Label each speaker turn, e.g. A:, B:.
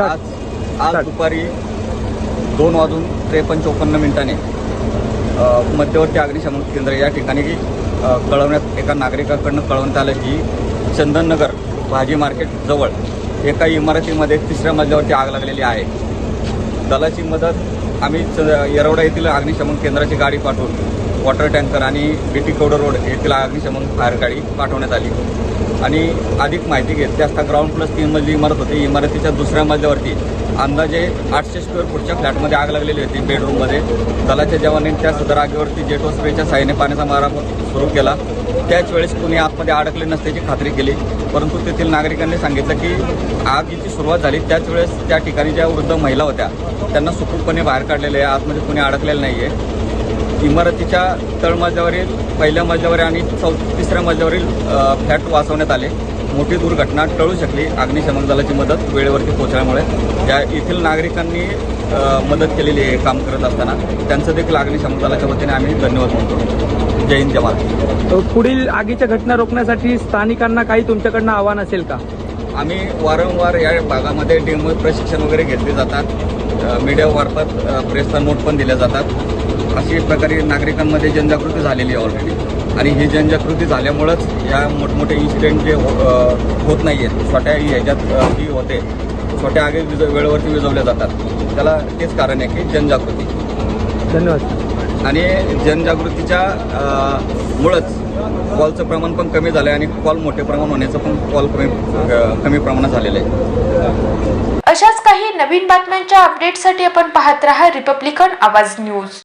A: आज आज. दुपारी दोन वाजून त्रेपन्न चोपन्न मिनिटाने मध्यवर्ती अग्निशमन केंद्र या ठिकाणी कळवण्यात एका नागरिकाकडनं कळवण्यात आलं की चंदननगर भाजी मार्केट जवळ एका इमारतीमध्ये तिसऱ्या मजल्यावरती आग लागलेली आहे. दलाची मदत आम्ही च- येरवडा येथील अग्निशमन केंद्राची गाडी पाठवून वॉटर टँकर आणि बीटी कवडर रोड येथील अग्निशमन फायर गाडी पाठवण्यात आली. आणि अधिक माहिती घेतली असता ग्राउंड प्लस तीन मजली इमारत होती. इमारतीच्या दुसऱ्या मजल्यावरती अंदाजे आठशे स्क्वेअर फूटच्या फ्लॅटमध्ये आग लागलेली होती बेडरूममध्ये दलाच्या जवानांनी त्या सदर आगीवरती जेटो स्प्रेच्या साहाय्याने पाण्याचा मारा सुरू केला. त्याच वेळेस कुणी आतमध्ये अडकले नसल्याची खात्री केली. परंतु तेथील नागरिकांनी सांगितलं की आगीची सुरुवात झाली त्याच वेळेस त्या ठिकाणी ज्या वृद्ध महिला होत्या त्यांना सुखरूपपणे बाहेर काढलेले आहे. आतमध्ये कुणी अडकलेलं नाही आहे इमारतीच्या तळमजल्यावरील पहिल्या मजल्यावर आणि चौ तिसऱ्या मजल्यावरील फ्लॅट वाचवण्यात आले. मोठी दुर्घटना टळू शकली. अग्निशमन दलाची मदत वेळेवरती पोहोचल्यामुळे. या येथील नागरिकांनी मदत केलेली आहे काम करत असताना. त्यांचं देखील अग्निशमन दलाच्या वतीने आम्ही धन्यवाद म्हणतो. जय हिंद
B: अ, पुढील आगीच्या घटना रोखण्यासाठी स्थानिकांना काही तुमच्याकडनं आव्हान असेल का?
A: आम्ही वारंवार या भागामध्ये डेमो प्रशिक्षण वगैरे घेतले जातात. मीडियामार्फत प्रेसला नोट पण दिल्या जातात. अशी प्रकारे नागरिकांमध्ये जनजागृती झालेली आहे ऑलरेडी आणि ही जनजागृती झाल्यामुळंच या मोठमोठे इन्सिडेंट जे होत नाही आहेत छोट्या ह्याच्यात ही होते. छोट्या आगी विज वेळेवरती विजवल्या जातात. त्याला तेच कारण आहे की जनजागृती.
B: धन्यवाद.
A: आणि जनजागृतीच्या मुळंच कॉलचं प्रमाण पण कमी झालं आहे आणि कॉल मोठे प्रमाण होण्याचं पण कॉल कमी कमी प्रमाणात झालेलं आहे.
C: अशाच काही नवीन बातम्यांच्या अपडेटसाठी आपण पाहत रहा रिपब्लिकन आवाज न्यूज